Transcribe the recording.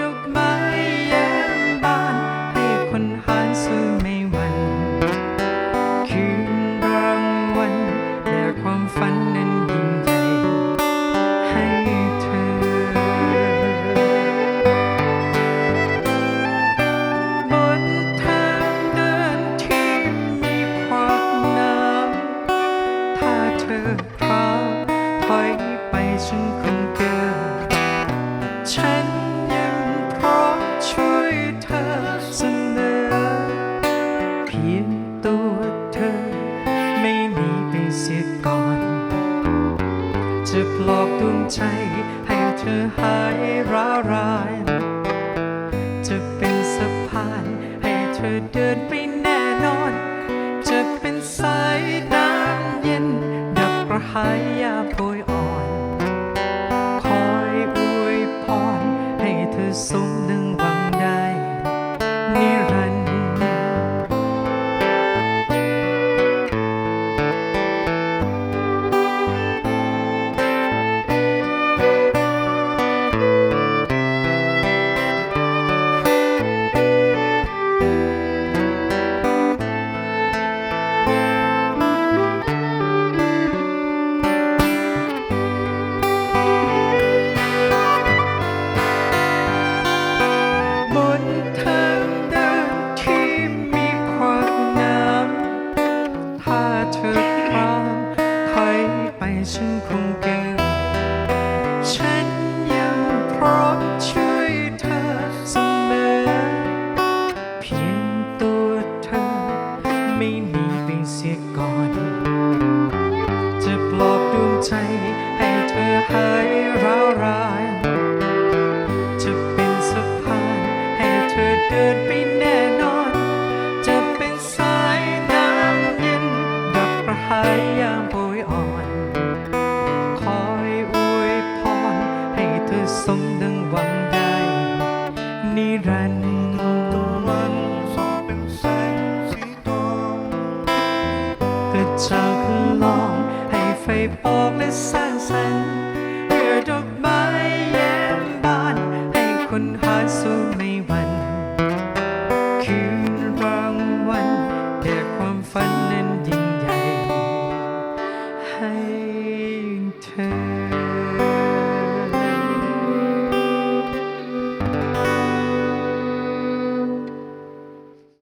ดอกไม้แย้มบานให้คนหารสู้อไม่หวัน คืนรางวัลและความฝันนั้นยิ่งใหญ่ให้เธอ บนทางเดินที่มีขวากน้ำถ้าเธอพร้ หลอกดวงใจ ให้เธอหายร้าวรานจะเป็นสะพาน ให้เธอเดินไปแน่นอน จะเป็นสายน้ำเย็น ดับกระหาย ไม่หนีไปเสียก่อน จะปลอบดวงใจให้เธอหายร้าวรานจะเป็นสะพานให้เธอเดินไปแน่นอน จะเป็นสายน้ำเย็นดับกระหายยามโพยอ่อน คอยอวยพรให้เธอสมดังหวังได้นิรัน จากลองให้ไฟพอกและสร้างสรรค์เพื่อดอกไม้แย้มบาน ให้คนหาสู้ในวัน คือ